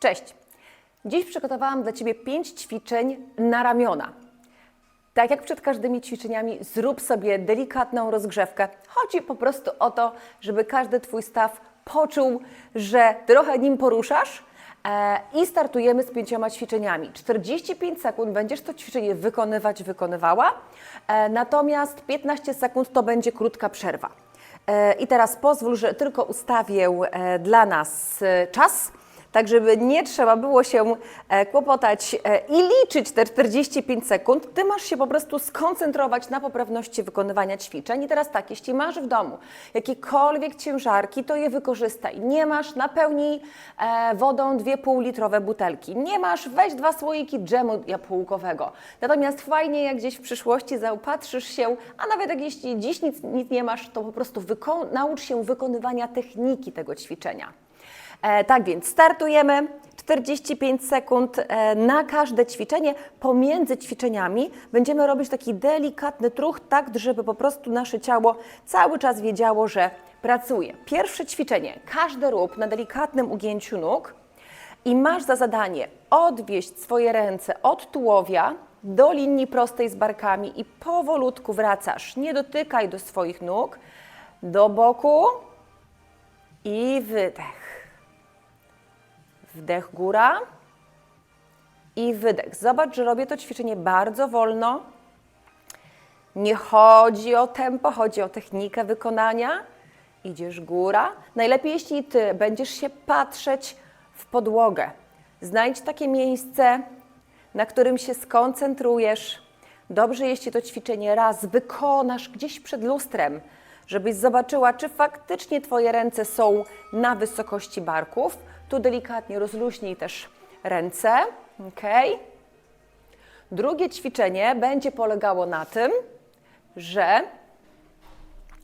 Cześć! Dziś przygotowałam dla Ciebie pięć ćwiczeń na ramiona. Tak jak przed każdymi ćwiczeniami, zrób sobie delikatną rozgrzewkę. Chodzi po prostu o to, żeby każdy Twój staw poczuł, że trochę nim poruszasz. E, I startujemy z pięcioma ćwiczeniami. 45 sekund będziesz to ćwiczenie wykonywać, wykonywała, e, natomiast 15 sekund to będzie krótka przerwa. E, I teraz pozwól, że tylko ustawię dla nas czas tak żeby nie trzeba było się e, kłopotać e, i liczyć te 45 sekund, ty masz się po prostu skoncentrować na poprawności wykonywania ćwiczeń. I teraz tak, jeśli masz w domu jakiekolwiek ciężarki, to je wykorzystaj. Nie masz, napełnij e, wodą dwie półlitrowe butelki. Nie masz, weź dwa słoiki dżemu jabłkowego. Natomiast fajnie, jak gdzieś w przyszłości zaopatrzysz się, a nawet jak jeśli dziś nic, nic nie masz, to po prostu naucz się wykonywania techniki tego ćwiczenia. E, tak więc startujemy. 45 sekund e, na każde ćwiczenie. Pomiędzy ćwiczeniami będziemy robić taki delikatny truch, tak żeby po prostu nasze ciało cały czas wiedziało, że pracuje. Pierwsze ćwiczenie. Każdy rób na delikatnym ugięciu nóg i masz za zadanie odwieźć swoje ręce od tułowia do linii prostej z barkami i powolutku wracasz. Nie dotykaj do swoich nóg, do boku i wydech. Wdech góra i wydech. Zobacz, że robię to ćwiczenie bardzo wolno. Nie chodzi o tempo, chodzi o technikę wykonania. Idziesz góra. Najlepiej, jeśli ty będziesz się patrzeć w podłogę. Znajdź takie miejsce, na którym się skoncentrujesz. Dobrze, jeśli to ćwiczenie raz wykonasz gdzieś przed lustrem, żebyś zobaczyła, czy faktycznie Twoje ręce są na wysokości barków. Tu delikatnie rozluźnij też ręce. ok? Drugie ćwiczenie będzie polegało na tym, że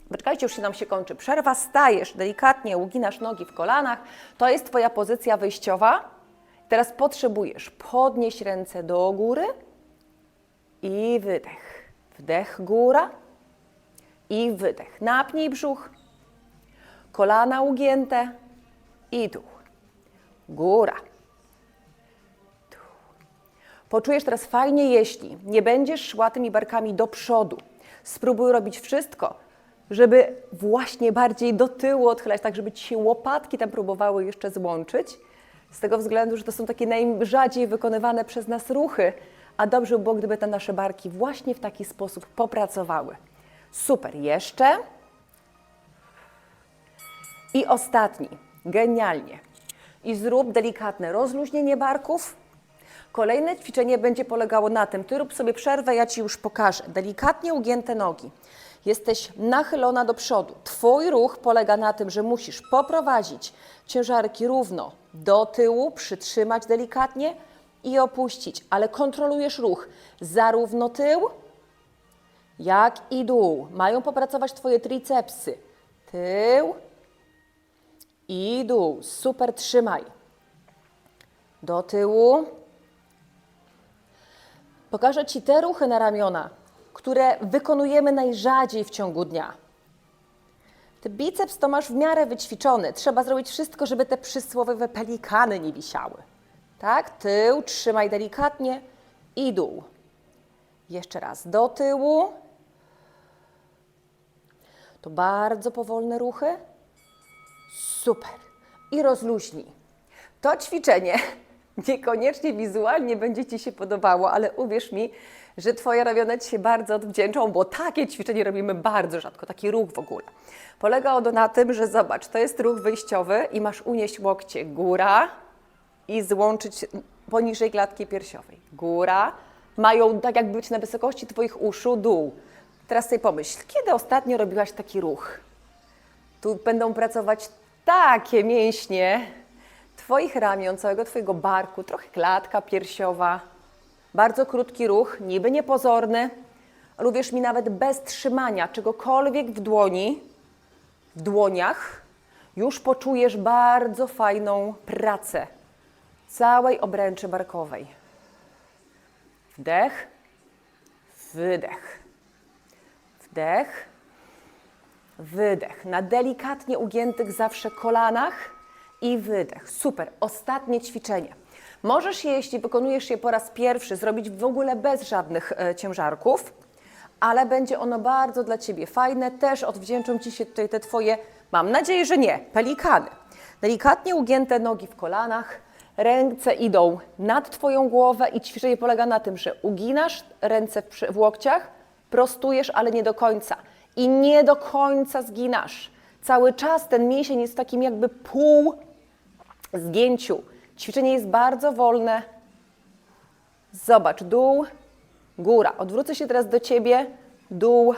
Poczekajcie, już się nam się kończy przerwa. Stajesz delikatnie, uginasz nogi w kolanach. To jest Twoja pozycja wyjściowa. Teraz potrzebujesz podnieść ręce do góry i wydech. Wdech góra i wydech. Napnij brzuch, kolana ugięte i dół. Góra. Poczujesz teraz fajnie, jeśli nie będziesz szła tymi barkami do przodu. Spróbuj robić wszystko, żeby właśnie bardziej do tyłu odchylać, tak żeby ci się łopatki tam próbowały jeszcze złączyć. Z tego względu, że to są takie najrzadziej wykonywane przez nas ruchy, a dobrze by było, gdyby te nasze barki właśnie w taki sposób popracowały. Super, jeszcze. I ostatni, genialnie. I zrób delikatne rozluźnienie barków. Kolejne ćwiczenie będzie polegało na tym, ty rób sobie przerwę, ja Ci już pokażę. Delikatnie ugięte nogi. Jesteś nachylona do przodu. Twój ruch polega na tym, że musisz poprowadzić ciężarki równo do tyłu, przytrzymać delikatnie i opuścić, ale kontrolujesz ruch zarówno tył, jak i dół. Mają popracować Twoje tricepsy. Tył i dół. Super, trzymaj. Do tyłu. Pokażę Ci te ruchy na ramiona, które wykonujemy najrzadziej w ciągu dnia. Ty biceps to masz w miarę wyćwiczony. Trzeba zrobić wszystko, żeby te przysłowiowe pelikany nie wisiały. Tak? Tył, trzymaj delikatnie i dół. Jeszcze raz do tyłu. To bardzo powolne ruchy. Super. I rozluźnij. To ćwiczenie niekoniecznie wizualnie będzie Ci się podobało, ale uwierz mi, że Twoje ramiona Ci się bardzo odwdzięczą, bo takie ćwiczenie robimy bardzo rzadko, taki ruch w ogóle. Polega ono na tym, że zobacz, to jest ruch wyjściowy i masz unieść łokcie góra i złączyć poniżej klatki piersiowej. Góra. Mają tak jakby być na wysokości Twoich uszu, dół. Teraz sobie pomyśl, kiedy ostatnio robiłaś taki ruch? Tu będą pracować takie mięśnie Twoich ramion, całego Twojego barku, trochę klatka piersiowa. Bardzo krótki ruch, niby niepozorny, ale mi, nawet bez trzymania czegokolwiek w dłoni, w dłoniach, już poczujesz bardzo fajną pracę całej obręczy barkowej. Wdech, wydech. Wdech, wydech. Na delikatnie ugiętych zawsze kolanach i wydech. Super. Ostatnie ćwiczenie. Możesz je, jeśli wykonujesz je po raz pierwszy, zrobić w ogóle bez żadnych e, ciężarków, ale będzie ono bardzo dla Ciebie fajne. Też odwdzięczą Ci się tutaj te Twoje, mam nadzieję, że nie, pelikany. Delikatnie ugięte nogi w kolanach, ręce idą nad Twoją głowę i ćwiczenie polega na tym, że uginasz ręce w, w łokciach, prostujesz, ale nie do końca. I nie do końca zginasz. Cały czas ten mięsień jest w takim jakby pół zgięciu. Ćwiczenie jest bardzo wolne. Zobacz, dół, góra. Odwrócę się teraz do Ciebie, dół,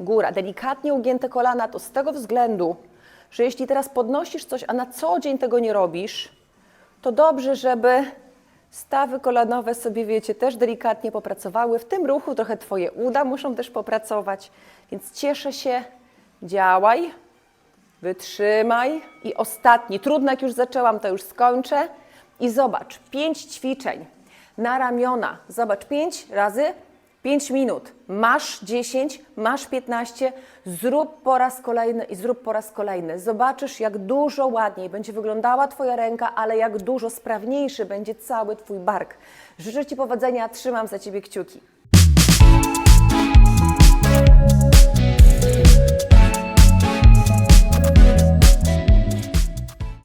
góra. Delikatnie ugięte kolana to z tego względu, że jeśli teraz podnosisz coś, a na co dzień tego nie robisz, to dobrze, żeby stawy kolanowe sobie, wiecie, też delikatnie popracowały. W tym ruchu trochę Twoje uda muszą też popracować, więc cieszę się, działaj, wytrzymaj. I ostatni, trudno jak już zaczęłam, to już skończę. I zobacz, pięć ćwiczeń na ramiona. Zobacz, pięć razy 5 minut. Masz 10, masz 15, zrób po raz kolejny i zrób po raz kolejny. Zobaczysz, jak dużo ładniej będzie wyglądała Twoja ręka, ale jak dużo sprawniejszy będzie cały Twój bark. Życzę Ci powodzenia, trzymam za Ciebie kciuki.